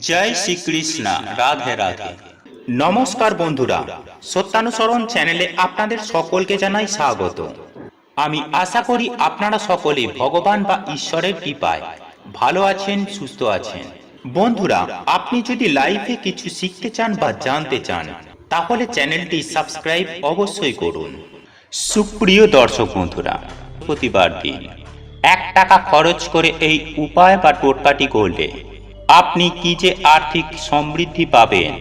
জয় শ্রীকৃষ্ণ, রাধে রাধে। নমস্কার বন্ধুরা, সত্যানুসরণ চ্যানেলে আপনাদের সকলকে জানাই স্বাগত। আমি আশা করি আপনারা সকলে ভগবান বা ঈশ্বরের কৃপায় ভালো আছেন, সুস্থ আছেন। বন্ধুরা, আপনি যদি লাইফে কিছু শিখতে চান বা জানতে চান, তাহলে চ্যানেলটি সাবস্ক্রাইব অবশ্যই করুন। সুপ্রিয় দর্শক বন্ধুরা, প্রতিবার দিন এক টাকা খরচ করে এই উপায় বা টোটকাটি করলে আপনি কি যে আর্থিক সমৃদ্ধি পাবেন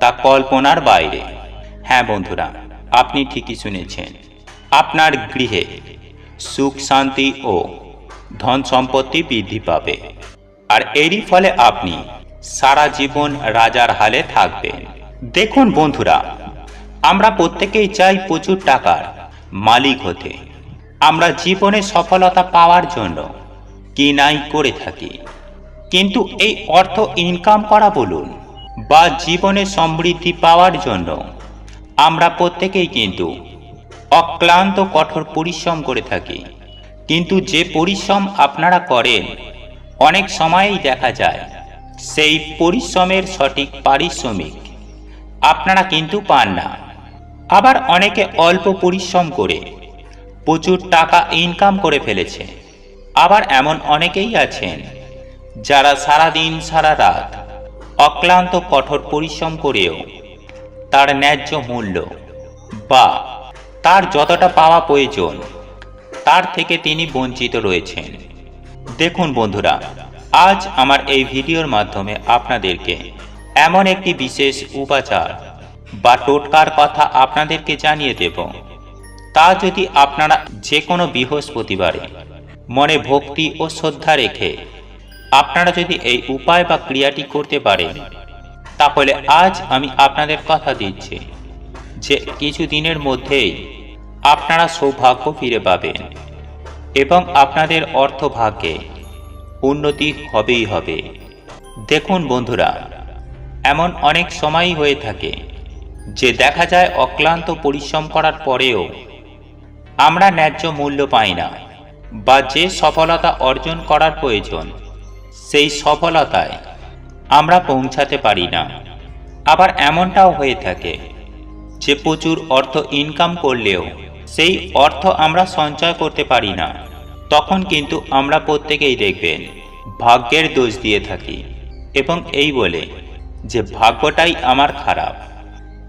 তা কল্পনার বাইরে। হ্যাঁ বন্ধুরা, আপনি ঠিকই শুনেছেন। আপনার গৃহে সুখ, শান্তি ও ধন সম্পত্তি বৃদ্ধি পাবে। আর এরই ফলে আপনি সারা জীবন রাজার হালে থাকবেন। দেখুন বন্ধুরা, আমরা প্রত্যেকেই চাই প্রচুর টাকার মালিক হতে। আমরা জীবনে সফলতা পাওয়ার জন্য কি নাই করে থাকি। কিন্তু এই অর্থ ইনকাম করা বলুন বা জীবনে সমৃদ্ধি পাওয়ার জন্য। আমরা প্রত্যেকেই কিন্তু অক্লান্ত কঠোর পরিশ্রম করে থাকি। কিন্তু যে পরিশ্রম আপনারা করেন, অনেক সময়েই দেখা যায় সেই পরিশ্রমের সঠিক পারিশ্রমিক আপনারা কিন্তু পান না। আবার অনেকে অল্প পরিশ্রম করে প্রচুর টাকা ইনকাম করে ফেলেছে। আবার এমন অনেকেই আছেন যারা সারা দিন সারা রাত অক্লান্ত, কঠোর পরিশ্রম করেও তার ন্যায্য মূল্য বা তার যতটা পাওয়া প্রয়োজন, তার থেকে তিনি বঞ্চিত রয়েছেন। দেখুন বন্ধুরা, আজ আমার এই ভিডিওর মাধ্যমে আপনাদেরকে এমন একটি বিশেষ উপাচার বা টোটকার কথা আপনাদেরকে জানিয়ে দেব। তা যদি আপনারা যে কোনো বৃহস্পতিবারে মনে ভক্তি ও শ্রদ্ধা রেখে আপনারা যদি এই উপায় বা ক্রিয়াটি করতে পারেন, তাহলে আজ আমি আপনাদের কথা দিচ্ছি যে কিছু দিনের মধ্যেই আপনারা সৌভাগ্য ফিরে পাবেন এবং আপনাদের অর্থভাগ্যে উন্নতি হবেই হবে। দেখুন বন্ধুরা, এমন অনেক সময়ই হয়ে থাকে যে দেখা যায় অক্লান্ত পরিশ্রম করার পরেও আমরা ন্যায্য মূল্য পাই না বা যে সফলতা অর্জন করার প্রয়োজন সেই সফলতায় আমরা পৌঁছাতে পারি না। আবার এমনটাও হয়ে থাকে যে প্রচুর অর্থ ইনকাম করলেও সেই অর্থ আমরা সঞ্চয় করতে পারি না। তখন কিন্তু আমরা প্রত্যেকেই দেখবেন ভাগ্যের দোষ দিয়ে থাকি এবং এই বলে যে ভাগ্যটাই আমার খারাপ।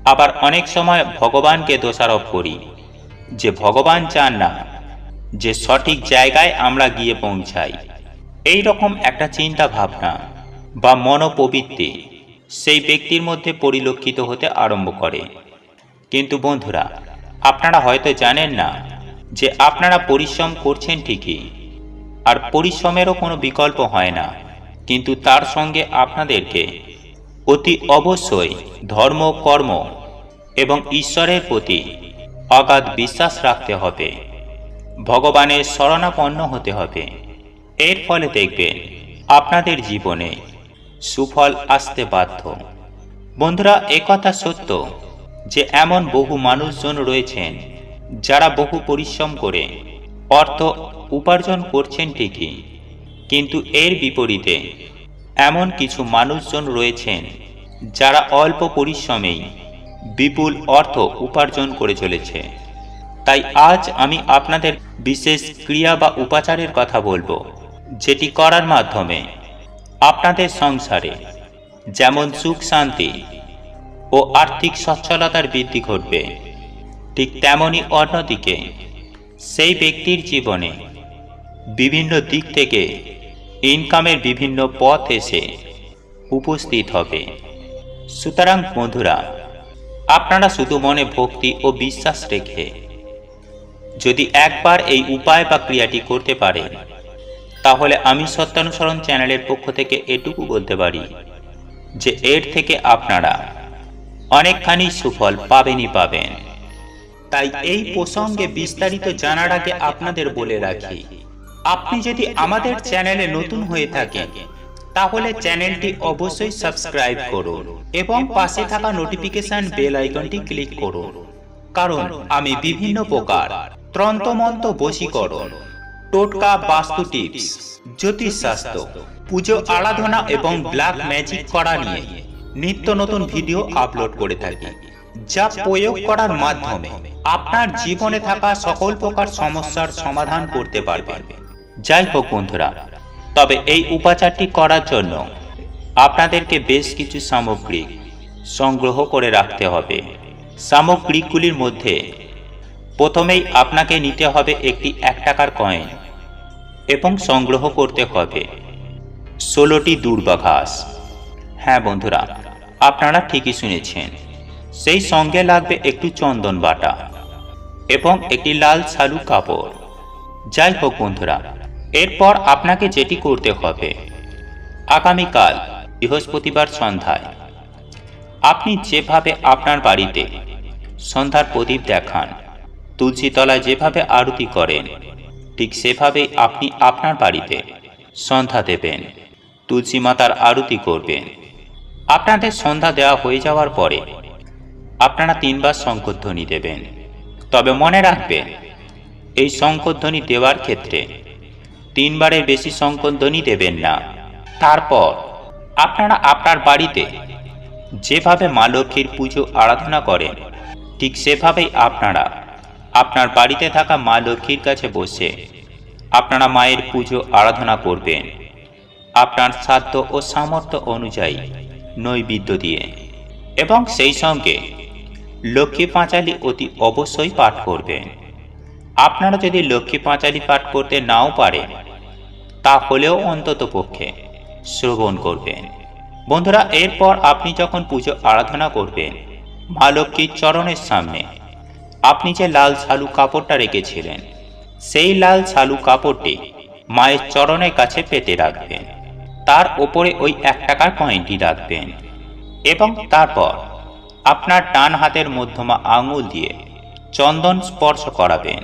আবার অনেক সময় ভগবানকে দোষারোপ করি যে ভগবান চান না যে সঠিক জায়গায় আমরা গিয়ে পৌঁছাই। এই রকম একটা চিন্তা ভাবনা বা মনোপবৃত্তি সেই ব্যক্তির মধ্যে পরিলক্ষিত হতে আরম্ভ করে। কিন্তু বন্ধুরা, আপনারা হয়তো জানেন না যে আপনারা পরিশ্রম করছেন ঠিকই, আর পরিশ্রমেরও কোনো বিকল্প হয় না। কিন্তু তার সঙ্গে আপনাদেরকে অতি অবশ্যই ধর্ম, কর্ম এবং ঈশ্বরের প্রতি অগাধ বিশ্বাস রাখতে হবে। ভগবানের শরণাপন্ন হতে হবে। এর ফলে দেখবেন আপনাদের জীবনে সুফল আসতে বাধ্য। বন্ধুরা একথা সত্য যে এমন বহু মানুষজন রয়েছেন যারা বহু পরিশ্রম করে, অর্থ উপার্জন করছেন ঠিকই, কিন্তু এর বিপরীতে এমন কিছু মানুষজন রয়েছেন যারা অল্প পরিশ্রমেই বিপুল অর্থ উপার্জন করে চলেছে। তাই আজ আমি আপনাদের বিশেষ ক্রিয়া বা উপাচারের কথা বলব। যেটি করার মাধ্যমে আপনাদের সংসারে যেমন সুখ, শান্তি ও আর্থিক সচ্ছলতার বৃদ্ধি ঘটবে, ঠিক তেমনই অন্যদিকে সেই ব্যক্তির জীবনে বিভিন্ন দিক থেকে ইনকামের বিভিন্ন পথ এসে উপস্থিত হবে। সুতরাং বন্ধুরা, আপনারা শুধু মনে ভক্তি ও বিশ্বাস রেখে যদি একবার এই উপায় বা ক্রিয়াটি করতে পারেন তাহলে আমি সত্যানুসরণ চ্যানেলের পক্ষ থেকে এটুকু বলতে পারি যে এর থেকে আপনারা অনেকখানি সুফল পাবেনই পাবেন। তাই এই প্রসঙ্গে বিস্তারিত জানার আগে আপনাদের বলে রাখি, আপনি যদি আমাদের চ্যানেলে নতুন হয়ে থাকেন, তাহলে চ্যানেলটি অবশ্যই সাবস্ক্রাইব করুন এবং পাশে থাকা নোটিফিকেশন বেল আইকনটি ক্লিক করুন। কারণ আমি বিভিন্ন প্রকার ত্রন্তমন্ত বশীকরণ টোটকা বাস্তু টিপস, জ্যোতিষশাস্ত্র, পুজো আরাধনা এবং ব্ল্যাক ম্যাজিক করা নিয়ে নিত্য নতুন ভিডিও আপলোড করে থাকি, যা প্রয়োগ করার মাধ্যমে আপনার জীবনে থাকা সকল প্রকার সমস্যার সমাধান করতে পারবেন যাই হোক বন্ধুরা, তবে এই উপাচারটি করার জন্য আপনাদেরকে বেশ কিছু সামগ্রী সংগ্রহ করে রাখতে হবে। সামগ্রিকগুলির মধ্যে প্রথমেই আপনাকে নিতে হবে একটি এক টাকার কয়েন এবং সংগ্রহ করতে হবে। ষোলোটি দুর্বা ঘাস। হ্যাঁ বন্ধুরা, আপনারা ঠিকই শুনেছেন। সেই সঙ্গে লাগবে একটু চন্দন বাটা এবং একটি লাল ছালু কাপড়। যাই হোক বন্ধুরা, এরপর আপনাকে যেটি করতে হবে, আগামীকাল বৃহস্পতিবার সন্ধ্যায় আপনি যেভাবে আপনার বাড়িতে সন্ধ্যার প্রদীপ দেখান, তুলসীতলায় যেভাবে আরতি করেন ঠিক সেভাবেই আপনি আপনার বাড়িতে সন্ধ্যা দেবেন, তুলসী মাতার আরতি করবেন। আপনাদের সন্ধ্যা দেওয়া হয়ে যাওয়ার পরে আপনারা তিনবার শঙ্করধ্বনি দেবেন। তবে মনে রাখবেন, এই শঙ্করধ্বনি দেওয়ার ক্ষেত্রে তিনবারের বেশি শঙ্করধ্বনি দেবেন না। তারপর আপনারা আপনার বাড়িতে যেভাবে মা লক্ষ্মীর পুজো আরাধনা করেন, ঠিক সেভাবেই আপনারা আপনার বাড়িতে থাকা মা লক্ষ্মীর কাছে বসে আপনারা মায়ের পুজো আরাধনা করবেন। আপনার সাধ্য ও সামর্থ্য অনুযায়ী নৈবেদ্য দিয়ে। এবং সেই সঙ্গে লক্ষ্মী পাঁচালী অতি অবশ্যই পাঠ করবেন। আপনারা যদি লক্ষ্মী পাঁচালী পাঠ করতে নাও পারেন, তাহলেও অন্তত পক্ষে শ্রবণ করবেন। বন্ধুরা, এরপর আপনি যখন পুজো আরাধনা করবেন, মা লক্ষ্মীর চরণের সামনে আপনি যে লাল শালু কাপড়টা রেখেছিলেন, সেই লাল শালু কাপড়টি মায়ের চরণের কাছে পেতে রাখবেন। তার ওপরে ওই এক টাকার কয়েনটি রাখবেন এবং তারপর আপনার ডান হাতের মধ্যমা আঙুল দিয়ে চন্দন স্পর্শ করাবেন।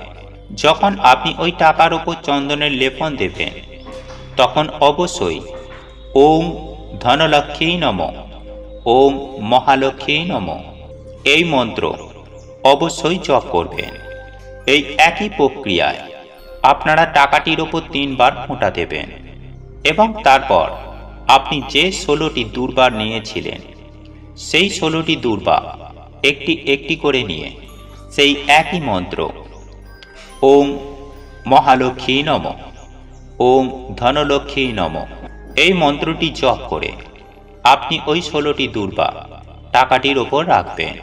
যখন আপনি ওই টাকার ওপর চন্দনের লেপন দেবেন, তখন অবশ্যই ওম ধনলক্ষ্মী নম, ওম মহালক্ষ্মী নম, এই মন্ত্র অবশ্যই জপ করবেন। এই একই প্রক্রিয়ায় আপনারা টাকাটির ওপর তিনবার ফোঁটা দেবেন এবং তারপর আপনি যে ষোলোটি দুর্বার নিয়েছিলেন, সেই ষোলোটি দুর্বা একটি একটি করে নিয়ে সেই একই মন্ত্র, ওম মহালক্ষ্মী নম, ওম ধনলক্ষ্মী নম, এই মন্ত্রটি জপ করে আপনি ওই ষোলোটি দুর্বা টাকাটির ওপর রাখবেন।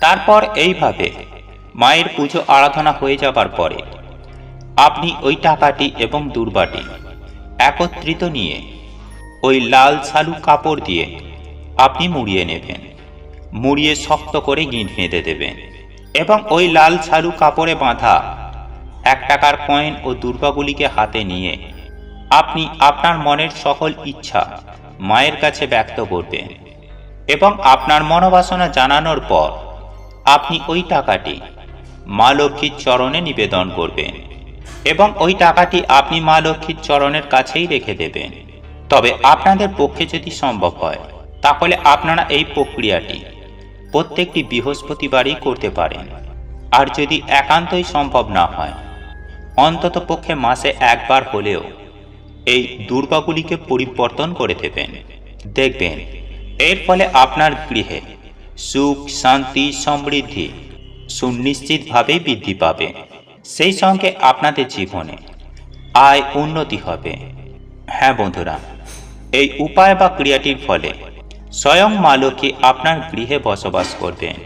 তারপর এইভাবে মায়ের পুজো আরাধনা হয়ে যাবার পরে আপনি ওই টাকাটি এবং দুর্বাটি একত্রিত নিয়ে ওই লাল শালু কাপড় দিয়ে আপনি মুড়িয়ে নেবেন। মুড়িয়ে শক্ত করে গিঁট বেঁধে দেবেন এবং ওই লাল শালু কাপড়ে বাঁধা এক টাকার কয়েন ও দুর্বাগুলিকে হাতে নিয়ে আপনি আপনার মনের সকল ইচ্ছা মায়ের কাছে ব্যক্ত করবেন এবং আপনার মনোবাসনা জানানোর পর আপনি ওই টাকাটি মা লক্ষ্মীর চরণে নিবেদন করবেন এবং ওই টাকাটি আপনি মা লক্ষ্মীর চরণের কাছেই রেখে দেবেন। তবে আপনাদের পক্ষে যদি সম্ভব হয়, তাহলে আপনারা এই প্রক্রিয়াটি প্রত্যেকটি বৃহস্পতিবারই করতে পারেন। আর যদি একান্তই সম্ভব না হয়, অন্তত পক্ষে মাসে একবার হলেও এই দুর্বাগুলিকে পরিবর্তন করে দেবেন। দেখবেন, এর ফলে আপনার গৃহে সুখ, শান্তি, সমৃদ্ধি সুনিশ্চিতভাবেই বৃদ্ধি পাবে। সেই সঙ্গে আপনাদের জীবনে আয় উন্নতি হবে। হ্যাঁ বন্ধুরা, এই উপায় বা ক্রিয়াটির ফলে স্বয়ং মা লক্ষ্মী আপনার গৃহে বসবাস করবেন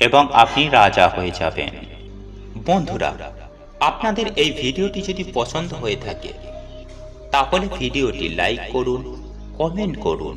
এবং আপনি রাজা হয়ে যাবেন। বন্ধুরা, আপনাদের এই ভিডিওটি যদি পছন্দ হয়ে থাকে, তাহলে ভিডিওটি লাইক করুন, কমেন্ট করুন।